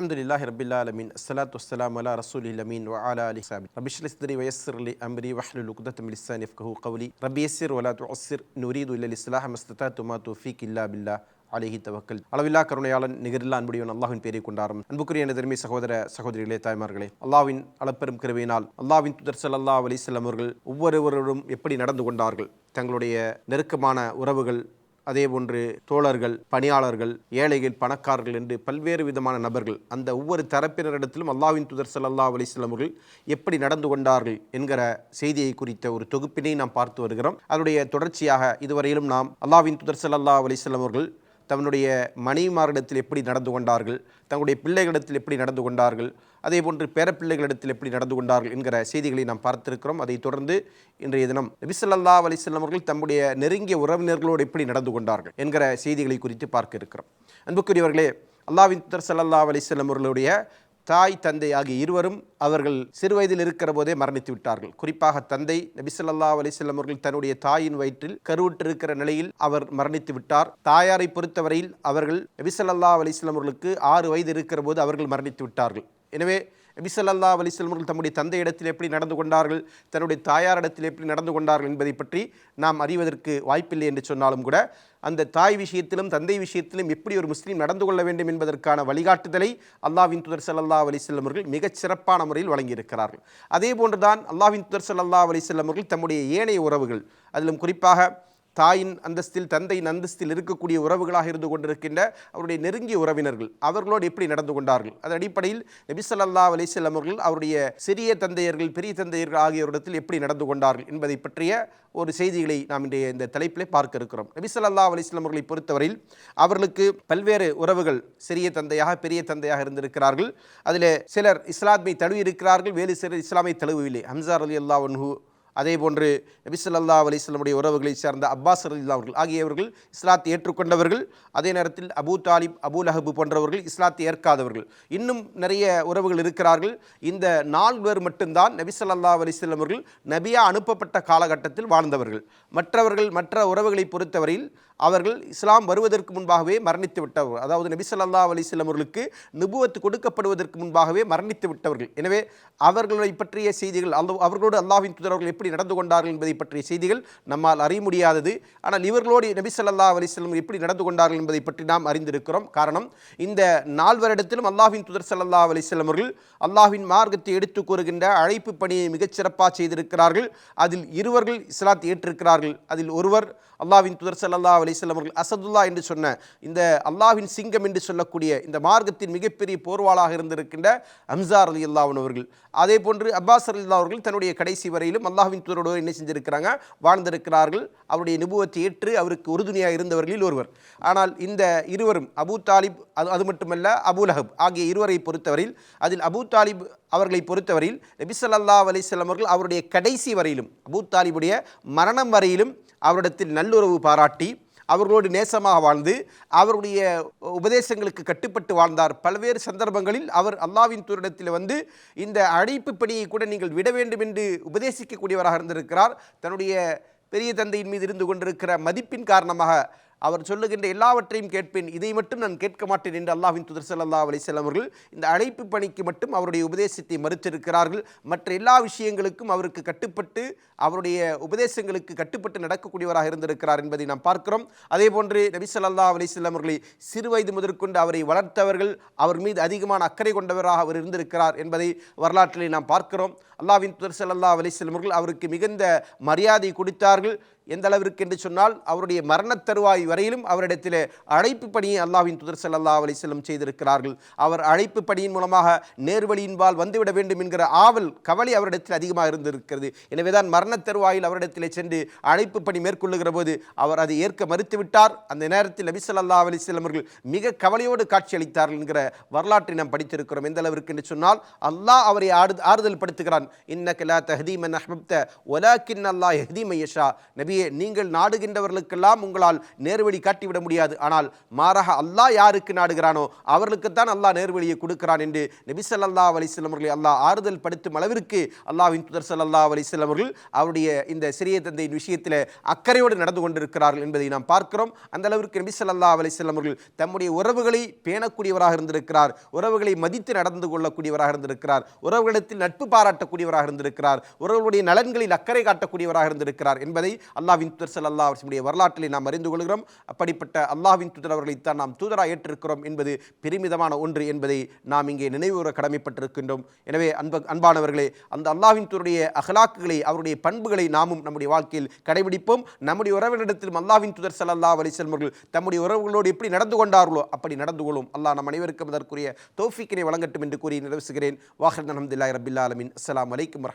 அலமதுல்லாஹி ரபில்லா அலமின் அஸ்லாத் வஸ்லாம் அலா ரசூல் அலமின் வ அலா அலி சாபி ரபிஷ்லி சதரி வயசர் அலி அம்ரி வஹலு லுக்தத் மிலிசான் இஃப்கஹு கவுலி ரபி யசிர் வலா துசிர் நுரீது இல்ல இஸ்லாஹ் மஸ்ததா துமா தோஃபிக் இல்லா பில்லா அழகி தவக்கல் அளவில்லா கருணையாளன் நிகரில்லா அன்புடையவன் அல்லாஹின் பேரை கொண்டாரும் அன்புக்குரிய எனது தர்மி சகோதர சகோதரிகளே தாய்மார்களே அல்லாவின் அளப்பெரும் கிருவையினால் அல்லாவின் துதர் சல்லா அலிசல்லாம் அவர்கள் எப்படி நடந்து கொண்டார்கள் தங்களுடைய நெருக்கமான உறவுகள் அதேபோன்று தோழர்கள் பணியாளர்கள் ஏழைகள் பணக்காரர்கள் என்று பல்வேறு விதமான நபர்கள் அந்த ஒவ்வொரு தரப்பினரிடத்திலும் அல்லாவின் துதர் சல்லா அலைஹி அவர்கள் எப்படி நடந்து கொண்டார்கள் என்கிற செய்தியை குறித்த ஒரு தொகுப்பினை நாம் பார்த்து வருகிறோம். அதனுடைய தொடர்ச்சியாக இதுவரையிலும் நாம் அல்லாவின் துதர் சல்லா அலைஹி அவர்கள் தன்னுடைய மனைவிமாரிடத்தில் எப்படி நடந்து கொண்டார்கள் தங்களுடைய பிள்ளைகளிடத்தில் எப்படி நடந்து கொண்டார்கள் அதே போன்று பேரப்பிள்ளைகளிடத்தில் எப்படி நடந்து கொண்டார்கள் என்கிற செய்திகளை நாம் பார்த்திருக்கிறோம். அதைத் தொடர்ந்து இன்றைய தினம் நபிசல்லா அலிசல்லம் அவர்கள் தம்முடைய நெருங்கிய உறவினர்களோடு எப்படி நடந்து கொண்டார்கள் என்கிற செய்திகளை குறித்து பார்க்க இருக்கிறோம். அன்புக்குரியவர்களே அல்லாவின் சல்லா அலிசல்லம் அவர்களுடைய தாய் தந்தை ஆகிய இருவரும் அவர்கள் சிறுவயதில் இருக்கிற போதே மரணித்து விட்டார்கள். குறிப்பாக தந்தை நபிசல்லா அலிசல்லம் அவர்கள் தன்னுடைய தாயின் வயிற்றில் கருவுற்றிருக்கிற நிலையில் அவர் மரணித்து விட்டார். தாயாரை பொறுத்தவரையில் அவர்கள் நபிசல்லா அலிஸ்லாம் அவர்களுக்கு ஆறு வயது இருக்கிற போது அவர்கள் மரணித்து விட்டார்கள். எனவே நபிசல்லா அலிஸ்லமர்கள் அவர்கள் தம்முடைய தந்தையிடத்தில் எப்படி நடந்து கொண்டார்கள் தன்னுடைய தாயாரிடத்தில் எப்படி நடந்து கொண்டார்கள் என்பதை பற்றி நாம் அறிவதற்கு வாய்ப்பில்லை என்று சொன்னாலும் கூட அந்த தாய் விஷயத்திலும் தந்தை விஷயத்திலும் எப்படி ஒரு முஸ்லீம் நடந்து கொள்ள வேண்டும் என்பதற்கான வழிகாட்டுதலை அல்லாவின் துதர் சல்லா அலிசல்லம் அவர்கள் மிகச் சிறப்பான முறையில் வழங்கியிருக்கிறார்கள். அதே போன்றுதான் அல்லாவின் துதர் சல்லா அலிசல்லம் அவர்கள் தம்முடைய ஏனைய உறவுகள் அதிலும் குறிப்பாக தாயின் அந்தஸ்தில் தந்தையின் அந்தஸ்தில் இருக்கக்கூடிய உறவுகளாக இருந்து கொண்டிருக்கின்ற அவருடைய நெருங்கிய உறவினர்கள் அவர்களோடு எப்படி நடந்து கொண்டார்கள்? அதன் அடிப்படையில் நபிசல்லா அலிசல்லம் அவர்கள் அவருடைய சிறிய தந்தையர்கள் பெரிய தந்தையர்கள் ஆகியோரிடத்தில் எப்படி நடந்து கொண்டார்கள் என்பதை பற்றிய ஒரு செய்திகளை நாம் இன்றைய இந்த தலைப்பிலே பார்க்க இருக்கிறோம். நபிசல்லா அலிஸ்லாம் அவர்களை பொறுத்தவரையில் அவர்களுக்கு பல்வேறு உறவுகள் சிறிய தந்தையாக பெரிய தந்தையாக இருந்திருக்கிறார்கள். அதில் சிலர் இஸ்லாமை தழுவி இருக்கிறார்கள் வேறு சிலர் இஸ்லாமை தழுவவில்லை. ஹம்சார் அலி அல்லா ஒன்ஹூ அதே போன்று நபிசல்லா அலிஸ்லமுடைய உறவுகளை சேர்ந்த அப்பாஸ் அலிஸ்லா அவர்கள் ஆகியவர்கள் இஸ்லாத்தை ஏற்றுக்கொண்டவர்கள். அதே நேரத்தில் அபூ தாலிப் அபூ லஹபு போன்றவர்கள் இஸ்லாத்தை ஏற்காதவர்கள். இன்னும் நிறைய உறவுகள் இருக்கிறார்கள். இந்த நால்வர் மட்டும்தான் நபிசல்லா அலிஸ்லம் அவர்கள் நபியா அனுப்பப்பட்ட காலகட்டத்தில் வாழ்ந்தவர்கள். மற்றவர்கள் மற்ற உறவுகளை பொறுத்தவரையில் அவர்கள் இஸ்லாம் வருவதற்கு முன்பாகவே மரணித்து விட்டவர்கள் அதாவது நபி சொல்லா அலிஸ்லம் அவர்களுக்கு நிபுவத்து கொடுக்கப்படுவதற்கு முன்பாகவே மரணித்து விட்டவர்கள். எனவே அவர்களை பற்றிய செய்திகள் அல்ல அவர்களோடு அல்லாஹின் துதரவர்கள் எப்படி நடந்து கொண்டார்கள் என்பதை பற்றிய செய்திகள் நம்மால் அறிய முடியாதது. ஆனால் இவர்களோடு நபி சொல்லா அலிஸ்லம் எப்படி நடந்து கொண்டார்கள் என்பதை பற்றி நாம் அறிந்திருக்கிறோம். காரணம் இந்த நால்வரிடத்திலும் அல்லாஹின் துதர் சல்லா அலிஸ்லம் அவர்கள் அல்லாஹின் மார்க்கத்தை எடுத்து கூறுகின்ற அழைப்பு பணியை மிகச்சிறப்பாக செய்திருக்கிறார்கள். அதில் இருவர்கள் இஸ்லாத்தை ஏற்றிருக்கிறார்கள். அதில் ஒருவர் அல்லாவின் துதர் சல்லா அலிஸ்லாம் அவர்கள் அசதுல்லா என்று சொன்ன இந்த அல்லாவின் சிங்கம் என்று சொல்லக்கூடிய இந்த மார்க்கத்தின் மிகப்பெரிய போர்வாளாக இருந்திருக்கின்ற அம்சார் அலி அல்லாவன் அவர்கள். அதே போன்று அப்பாஸ் அலி அல்லா அவர்கள் தன்னுடைய கடைசி வரையிலும் அல்லாஹ்வின் துதரோடு என்ன செஞ்சிருக்கிறாங்க? வாழ்ந்திருக்கிறார்கள். அவருடைய நிபுவத்தை ஏற்று அவருக்கு உறுதுணையாக இருந்தவர்களில் ஒருவர். ஆனால் இந்த இருவரும் அபூ தாலிப் அது அது மட்டுமல்ல அபுலஹப் ஆகிய இருவரை பொறுத்தவரையில் அதில் அபூ தாலிப் அவர்களை பொறுத்தவரையில் நபிசல்லா அலிஸ்லாம் அவர்கள் அவருடைய கடைசி வரையிலும் அபு தாலிபுடைய மரணம் வரையிலும் அவரிடத்தில் நல்லுறவு பாராட்டி அவர்களோடு நேசமாக வாழ்ந்து அவருடைய உபதேசங்களுக்கு கட்டுப்பட்டு வாழ்ந்தார். பல்வேறு சந்தர்ப்பங்களில் அவர் அல்லாவின் தூரிடத்தில் வந்து இந்த அழைப்பு பணியை கூட நீங்கள் விட வேண்டும் என்று உபதேசிக்கக்கூடியவராக இருந்திருக்கிறார். தன்னுடைய பெரிய தந்தையின் மீது இருந்து கொண்டிருக்கிற மதிப்பின் காரணமாக அவர் சொல்லுகின்ற எல்லாவற்றையும் கேட்பேன். இதை மட்டும் நான் கேட்க மாட்டேன் என்று அல்லாஹின் துதர் சல்லா அலிசல்லாம் அவர்கள் இந்த அழைப்பு பணிக்கு மட்டும் அவருடைய உபதேசத்தை மறுத்திருக்கிறார்கள். மற்ற எல்லா விஷயங்களுக்கும் அவருக்கு கட்டுப்பட்டு அவருடைய உபதேசங்களுக்கு கட்டுப்பட்டு நடக்கக்கூடியவராக இருந்திருக்கிறார் என்பதை நாம் பார்க்கிறோம். அதே போன்று நபி சல்லா அலிஸ்லாம் அவர்களை சிறு வயது முதற்கொண்டு அவரை வளர்த்தவர்கள் அவர் மீது அதிகமான அக்கறை கொண்டவராக அவர் இருந்திருக்கிறார் என்பதை வரலாற்றில் நாம் பார்க்கிறோம். அல்லாவின் துதர் சல்லா அலிஸ்லாம் அவர்கள் அவருக்கு மிகுந்த மரியாதை கொடுத்தார்கள். எந்த அளவிற்கு என்று சொன்னால் அவருடைய மரணத் தருவாய் வரையிலும் அவரிடத்தில் அழைப்பு பணியை அல்லாவின் துதர் சல்லா அலிஸ்லம் செய்திருக்கிறார்கள். அவர் அழைப்பு பணியின் மூலமாக நேர்வழியின்பால் வந்துவிட வேண்டும் என்கிற ஆவல் கவலை அவரிடத்தில் அதிகமாக இருந்திருக்கிறது. எனவேதான் மரணத் தருவாயில் அவரிடத்தில் சென்று அழைப்பு பணி மேற்கொள்ளுகிற போது அவர் அதை ஏற்க மறுத்துவிட்டார். அந்த நேரத்தில் நபி சொல்லா அலிஸ்லம் அவர்கள் மிக கவலையோடு காட்சியளித்தார்கள் என்கிற வரலாற்றை நாம் படித்திருக்கிறோம். எந்த அளவிற்கு என்று சொன்னால் அல்லாஹ் அவரை ஆறுதல் படுத்துகிறான் இன்ன கலா தஹதீமன் அஹ்மப்த ஒலாக்கின் அல்லாஹ் ஹதீம் யஷா. நபி நபியே நீங்கள் நாடுகின்றவர்களுக்கெல்லாம் உங்களால் நேர்வழி காட்டிவிட முடியாது. ஆனால் மாறாக அல்லாஹ் யாருக்கு நாடுகிறானோ அவர்களுக்குத்தான் அல்லாஹ் நேர்வழியை கொடுக்கிறான் என்று நபி சல்லா அலிஸ்லம் அவர்களை அல்லாஹ் ஆறுதல் படுத்தும் அளவிற்கு அல்லாஹின் துதர் சல்லா அலிஸ்லம் அவர்கள் அவருடைய இந்த சிறிய தந்தையின் விஷயத்தில் அக்கறையோடு நடந்து கொண்டிருக்கிறார்கள் என்பதை நாம் பார்க்கிறோம். அந்த அளவிற்கு நபி சல்லா அலிஸ்லம் அவர்கள் தம்முடைய உறவுகளை பேணக்கூடியவராக இருந்திருக்கிறார். உறவுகளை மதித்து நடந்து கொள்ளக்கூடியவராக இருந்திருக்கிறார். உறவுகளிடத்தில் நட்பு பாராட்டக்கூடியவராக இருந்திருக்கிறார். உறவுகளுடைய நலன்களில் அக்கறை காட்டக்கூடியவராக இருந்திருக்கிறார் என்பதை அல்லாவின் தூதர் ஸல்லல்லாஹு அலைஹி வரலாற்றிலே நாம் அறிந்து கொள்கிறோம். அப்படிப்பட்ட அல்லாவின் தூதர் அவர்களைத்தான் நாம் தூதராக ஏற்றிருக்கிறோம் என்பது பெருமிதமான ஒன்று என்பதை நாம் இங்கே நினைவுற கடமைப்பட்டிருக்கின்றோம். எனவே அன்ப அன்பானவர்களே அந்த அல்லாவின் தூதருடைய அகலாக்குகளை அவருடைய பண்புகளை நாமும் நம்முடைய வாழ்க்கையில் கடைபிடிப்போம். நம்முடைய உறவினிடத்திலும் அல்லாஹ்வின் தூதர் ஸல்லல்லாஹு அலைஹி வஸல்லம் அவர்கள் தம்முடைய உறவுகளோடு எப்படி நடந்து கொண்டார்களோ அப்படி நடந்து கொள்ளும். அல்லாஹ் நம் அனைவருக்கும் அதற்குரிய தோஃபிக்கினை வழங்கட்டும் என்று கூறி நிறைவு வாஹர் அஹமதுல்லாஹி ரபில் அலமின் அஸ்ஸலாமு அலைக்கும்